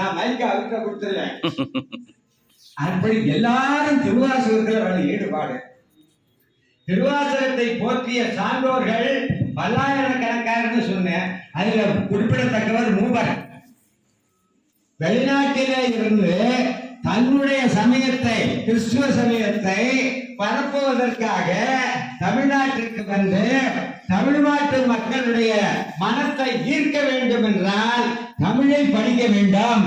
நான் மைக்க அவர்கிட்ட கொடுத்துருவேன். அப்படி எல்லாரும் திருவாசகத்துல வர ஈடுபாடு. திருவாசகத்தை போற்றிய சான்றோர்கள் பல்லாயிரக்கணக்காரன்னு சொன்னேன். அதுல குறிப்பிடத்தக்கவர் மூவர். வெளிநாட்டிலே இருந்து தன்னுடைய சமயத்தை கிறிஸ்துவ சமயத்தை பரப்புவதற்காக தமிழ்நாட்டிற்கு வந்து தமிழ்நாட்டு மக்களுடைய மனத்தை ஈர்க்க வேண்டும் என்றால் தமிழை படிக்க வேண்டும்.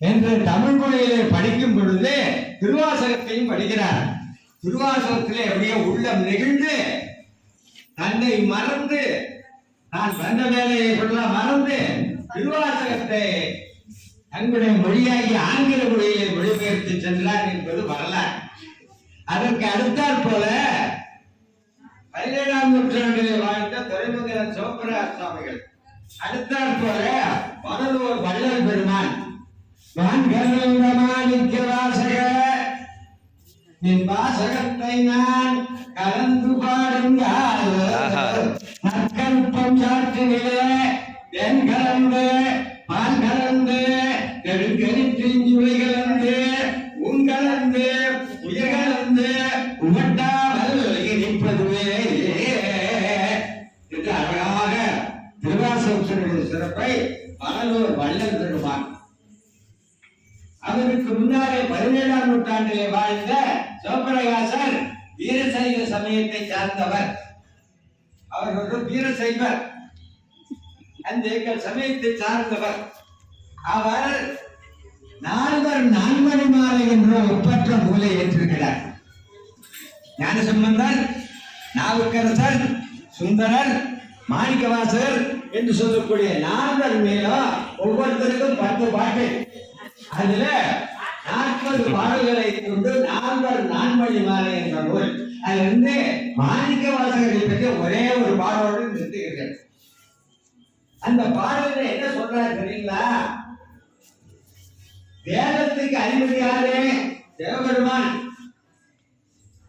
என்று தமிழ் மொழியிலே படிக்கும் பொழுது திருவாசகத்தையும் படிக்கிறார். திருவாசகத்திலே அப்படியே உள்ளம் நெகிழ்ந்து தன்னை மறந்து நான் வந்த வேலையை மறந்து திருவாசகத்தை தங்களுடைய மொழியாகி ஆங்கில மொழியிலே மொழிபெயர்த்து சென்றார் என்பது வரலாறு. அதற்கு அடுத்தாற் போல பதினேழாம் நூற்றாண்டிலே வாழ்ந்த துறைமுக சோப்பராஜ் சுவாமிகள். அடுத்தாற் போல மனதோர் வள்ளல் பெருமான். வாசக நின் வாசகத்தை நான் கலந்து பாடுங்கால் ஆஹா. நற்கருப்பம் வள்ளல் பெருமான் அவருக்கு முன்னாலே பதினேழாம் நூற்றாண்டிலே வாழ்ந்த சிவபிரகாசர் வீரசைவ சமயத்தை சார்ந்தவர். அவர் ஒரு வீரசைவர் அந்த எங்கள் சமயத்தை சார்ந்தவர். அவர் நால்வர் நான்மணி மாலை என்ற ஒப்பற்ற நூலை ஏற்றிருக்கிறார் ஞானசம்பந்தர் நாவுக்கரசர் சுந்தரர் மாணிக்கவாசகர் என்று சொல்லக்கூடிய நால்வர் மேலும் ஒவ்வொருத்தருக்கும் பத்து பாட்டு. அதுல நாற்பது பாடல்களை கொண்டு நால்வர் நான்மணி மாலை என்ற நூல். அதுல இருந்து மாணிக்க வாசகரை பற்றி ஒரே ஒரு பாடலோடு நிறுத்துகிறேன் அந்த பாடல என்ன சொல்றாரு தெரியுங்களா? வேதத்துக்கு அதிபதி யாரு? சிவபெருமான்.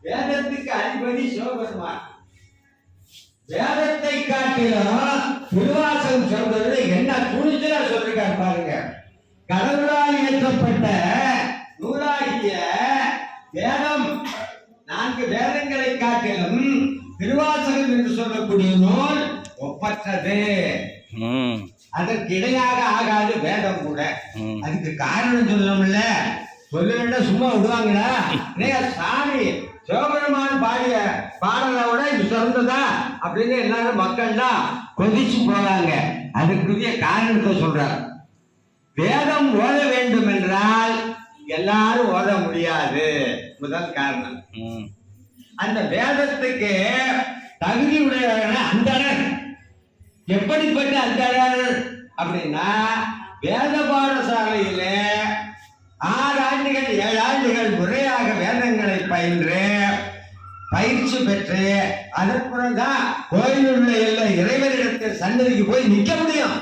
வேதத்துக்கு அதிபதி சிவபெருமான். வேதத்தை காட்டிலும் திருவாசகம் சொல்றது என்ன துணிச்சலா சொல்லிருக்காரு பாருங்க. கடவுளால் இயற்றப்பட்ட நூலாகிய வேதம் நான்கு வேதங்களை காட்டிலும் திருவாசகம் என்று சொல்லக்கூடிய நூல் ஒப்பற்றது. அதற்கு இணையாக ஆகாது வேதம் கூட. அதுக்கு காரணம் சொல்லணும்ல. சொல்ல வேண்டாம் சும்மா விடுவாங்களா சாமி சிவபெருமான் பாடிய பாடலை விட இது சிறந்ததா அப்படின்னு எல்லாரும் மக்கள்லாம் கொதிச்சு போறாங்க. அதுக்குரிய காரணத்தை சொல்றார் வேதம் ஓத வேண்டும் என்றால் எல்லாரும் ஓத முடியாது. முதல் காரணம். அந்த வேதத்துக்கு தகுதி உடையவர்கள் அந்தனர் எப்படிப்பட்ட அந்தனர் அப்படின்னா வேத பாடசாலையில ஆறு ஏழாண்டுகள் முறையாக வேதங்களை பயின்று பயிற்சி பெற்று அதற்குடன் தான் கோயில் உள்ள எல்லா இறைவனிடத்தில் சன்னதிக்கு போய் நிற்க முடியும்.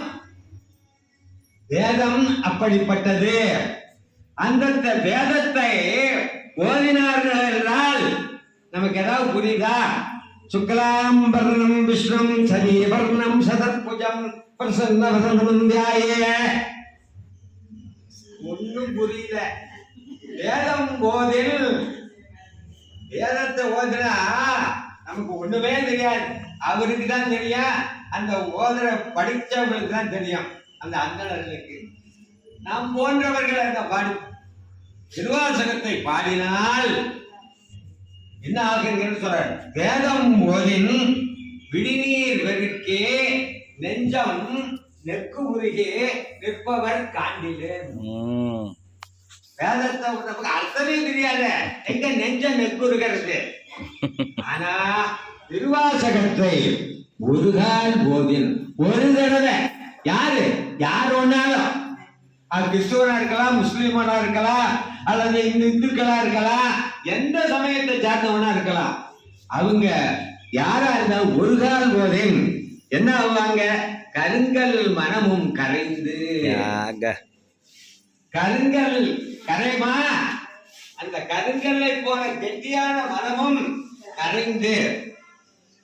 வேதம் அப்படிப்பட்டது. அந்தந்த வேதத்தை ஓதினார்கள் என்றால் நமக்கு ஏதாவது புரியுதா? சுக்லாம் வர்ணம் விஷ்ணும் சதீவர்ணம் சதற்புஜம் பிரசன்ன வசனம் தியாயே ஒன்றும் புரியல. வேதம் போதில் வேதத்தை ஓதுனா நமக்கு ஒண்ணுமே தெரியாது. அவருக்கு தான் தெரியும். அந்த ஓதுற படித்தவங்களுக்கு தான் தெரியும். அந்த அந்தணர்களுக்கு. நாம் போன்றவர்கள் அந்த பாடி. திருவாசகத்தை பாடினால் என்ன ஆகுங்கன்னு சொல்ற வேதம் ஓதின் விடிநீர் வெறுக்கே நெஞ்சம் நெக்கு உருகே நிற்பவர் காண்டிலே. வேதத்தை நமக்கு அர்த்தமே தெரியாத. எங்க நெஞ்ச நெக்குருகிறது ஆனா திருவாசகத்தை ஒரு கால் போதில் ஒரு தடவை. யாரு? யார் ஒன்னாலும்? அது கிறிஸ்துவனா இருக்கலாம் முஸ்லீமனா இருக்கலாம் அல்லது இந்த இந்துக்களா இருக்கலாம் எந்த சமயத்தை சார்ந்தவனா இருக்கலாம். அவங்க யாரா இருந்தாலும் ஒரு கால் போதில் என்ன ஆகுவாங்க? கருங்கல் மனமும் கரைந்து. கருங்கல் கரைமா அந்த கருங்கல்லை போல கெட்டியான மனமும் கரைந்து.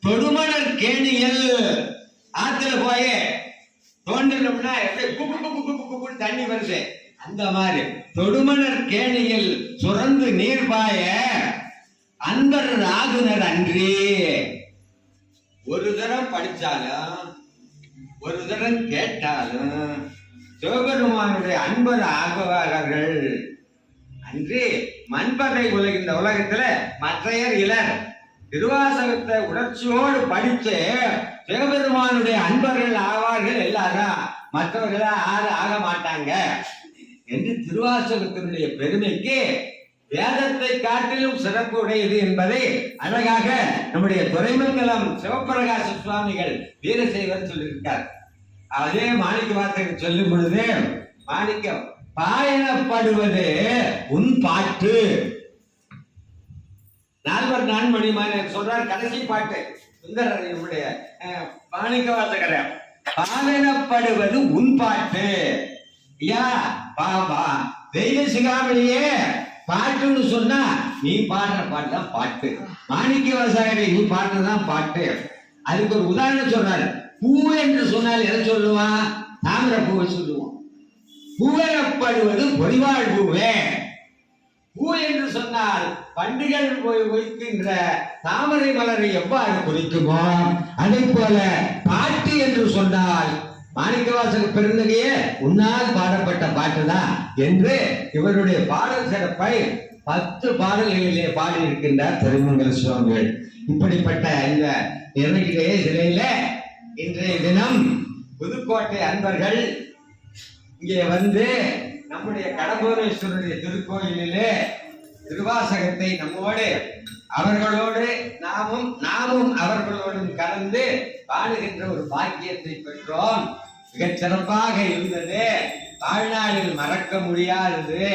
தொடுமணர் கேணியல் ஆத்துல போய் தோண்டணும்னா எப்படி குப்பு குப்பு குப்பு குப்புன்னு தண்ணி வருது. அந்த மாதிரி தொடுமணர் கேணியில் சுரந்து நீர் பாய அன்பர் ஆகுனர் அன்றி. ஒரு தரம் படிச்சாலும் ஒரு தரம் கேட்டாலும் சிவபெருமானுடைய அன்பர் ஆகுவார்கள். அன்றி மண்பகை உலக இந்த உலகத்துல மற்றையர் இலர். திருவாசகத்தை உணர்ச்சியோடு படிச்சு சிவபெருமானுடைய அன்பர்கள் ஆவார்கள் எல்லாரும் மற்றவர்களா ஆறு ஆக மாட்டாங்க. என்று திருவாசகத்தினுடைய பெருமைக்கு வேதத்தை காட்டிலும் சிறப்பு உடையது என்பதை அழகாக நம்முடைய துறைமங்கலம் சிவபிரகாச சுவாமிகள் வீரசைவர் சொல்லியிருக்கார். அதே மாணிக்க வாசகர் சொல்லும் பொழுது மாணிக்கம் பாயணப்படுவது உன் பாட்டு. நால்வர் நான்மணி மாநில சொல்றார் கடைசி பாட்டு. சுந்தரர் நம்முடைய அஹ், மாணிக்க வாசகர் பாவனப்படுவது உன் பாட்டு. ஐயா பாபா தெய்வ சிகாமணியே பாட்டுன்னு சொன்னா நீ பாடுற பாட்டு தான் பாட்டு. மாணிக்க விவசாயி நீ பாடுறதுதான் பாட்டு. அதுக்கு ஒரு உதாரணம் சொல்றாரு. பூ என்று சொன்னால் எதை சொல்லுவான் தாமிர பூவை சொல்லுவோம். பூவரப்படுவது பொறிவாழ் பூவே. பூ என்று சொன்னால் பண்டிகள் போய் வைக்கின்ற தாமரை மலரை எவ்வாறு குறிக்குமோ அதே போல பாட்டு என்று சொன்னால் மாணிக்கவாசக பெருந்தகைய உன்னால் பாடப்பட்ட பாட்டு தான் என்று இவருடைய பாடல் சிறப்பை பத்து பாடல்களிலே பாடியிருக்கின்றார் திருமங்கல சுவாமிகள். இப்படிப்பட்ட இந்த நிறைய சிலையில இன்றைய தினம் புதுக்கோட்டை அன்பர்கள் இங்கே வந்து நம்முடைய கடம்பூரேஸ்வரருடைய திருக்கோயிலிலே திருவாசகத்தை நம்மோடு அவர்களோடு நாமும் நாமும் அவர்களோடும் கலந்து பாடுகின்ற ஒரு பாக்கியத்தை பெற்றோம். மிகச் சிறப்பாக இருந்தது. வாழ்நாளில் மறக்க முடியாதது.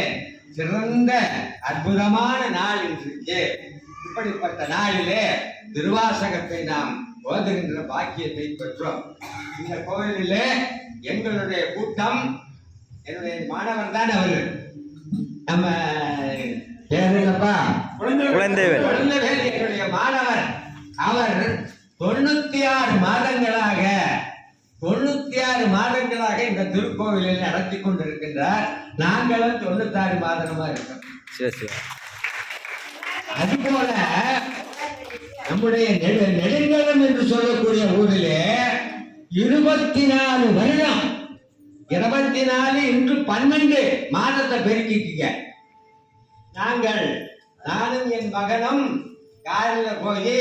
சிறந்த அற்புதமான நாள் இன்றைக்கு இப்படிப்பட்ட நாளிலே திருவாசகத்தை நாம் ஓதுகின்ற பாக்கியத்தை பெற்றோம். இந்த கோயிலிலே எங்களுடைய கூட்டம் என்னுடைய மாணவர் தான் அவர். நம்ம குழந்தைவேல். என்னுடைய மாணவர் அவர் தொண்ணூத்தி ஆறு மாதங்களாக தொண்ணூத்தி ஆறு மாதங்களாக இந்த திருக்கோவிலில் நடத்தி கொண்டிருக்கின்றார். நாங்களும் தொண்ணூத்தாறு மாதமா இருக்கோம். சரி அதுபோல நம்முடைய நெடு நெடுங்கலம் என்று சொல்லக்கூடிய ஊரிலே இருபத்தி நாலு வருடம் இருபத்தி நாலு இன்று பன்னெண்டு மாதத்தை பெருக்கிக்கீங்க. நாங்கள் நானும் என் மகனும் காரில் போய்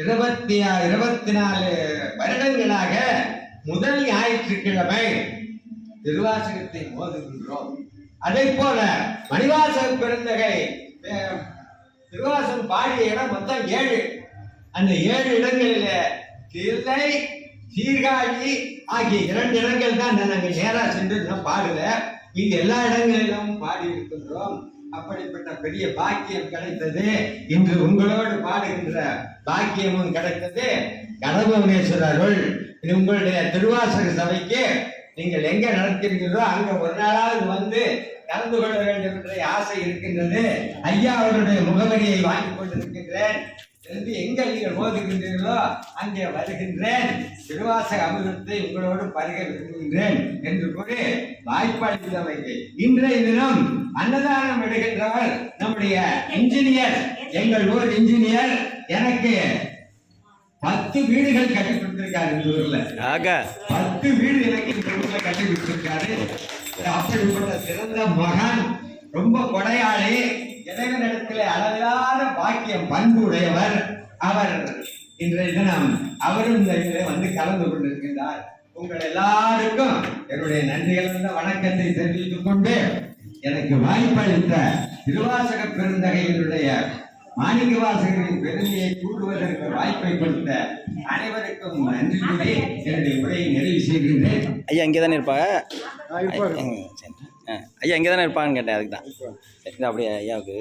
இருபத்தி இருபத்தி நாலு வருடங்களாக முதல் ஞாயிற்றுக்கிழமை திருவாசகத்தை மோதுகின்றோம். அதே போல மணிவாசக பெருந்தகை திருவாசகம் பாடிய இடம் மொத்தம் ஏழு. அந்த ஏழு இடங்களில தில்லை சீர்காழி ஆகிய இரண்டு இடங்கள் தான் நாங்கள் நேராக சென்று நான் பாடல. இது எல்லா இடங்களிலும் பாடி இருக்கின்றோம் அப்படிப்பட்ட பெரிய பாக்கியம் கிடைத்தது. இன்று உங்களோடு பாடுகின்ற பாக்கியமும் கிடைத்தது. கடம்பவனேஸ்வரர்கள் உங்களுடைய திருவாசக சபைக்கு நீங்கள் எங்க நடக்கிறீர்களோ அங்க ஒரு நாளாவது வந்து கலந்து கொள்ள வேண்டும் என்ற ஆசை இருக்கின்றது. ஐயா அவருடைய முகவரியை வாங்கி கொண்டிருக்கின்றேன். எங்க நீங்கள் ஓதுகின்றீர்களோ அங்கே வருகின்றேன். திருவாசக அமிர்தத்தை உங்களோடு பருக விரும்புகின்றேன் என்று கூறி வாய்ப்பளித்தமைக்கு இன்றைய தினம் அன்னதானம் எடுக்கின்றவர் நம்முடைய இன்ஜினியர் எங்கள் ஊர் இன்ஜினியர் எனக்கு பத்து வீடுகள் கட்டி கொடுத்திருக்காரு இந்த ஊர்ல. பத்து வீடு எனக்கு இந்த ஊர்ல கட்டி கொடுத்திருக்காரு. அப்படிப்பட்ட சிறந்த மகன் ரொம்ப கொடையாளி இறைவனிடத்திலே அளவிலாத பாக்கியம் பண்பு உடையவர் அவர் இன்றைய தினம் அவரும் இந்த வந்து கலந்து கொண்டிருக்கின்றார். உங்கள் எல்லாருக்கும் என்னுடைய நன்றி கலந்த வணக்கத்தை தெரிவித்துக் கொண்டு எனக்கு வாய்ப்பளித்த திருவாசக பெருந்தகையினுடைய மாணிக்க வாசகரின் பெருமையை கூடுவதற்கு வாய்ப்பை கொடுத்த அனைவருக்கும் நன்றி கூறி என்னுடைய உரையை நிறைவு செய்கின்றேன். ஐயா இங்கே தானே இருப்பாங்க ஐயா இங்கே தானே இருப்பாங்கன்னு கேட்டேன் அதுக்கு தான் அப்படியே ஐயாவுக்கு.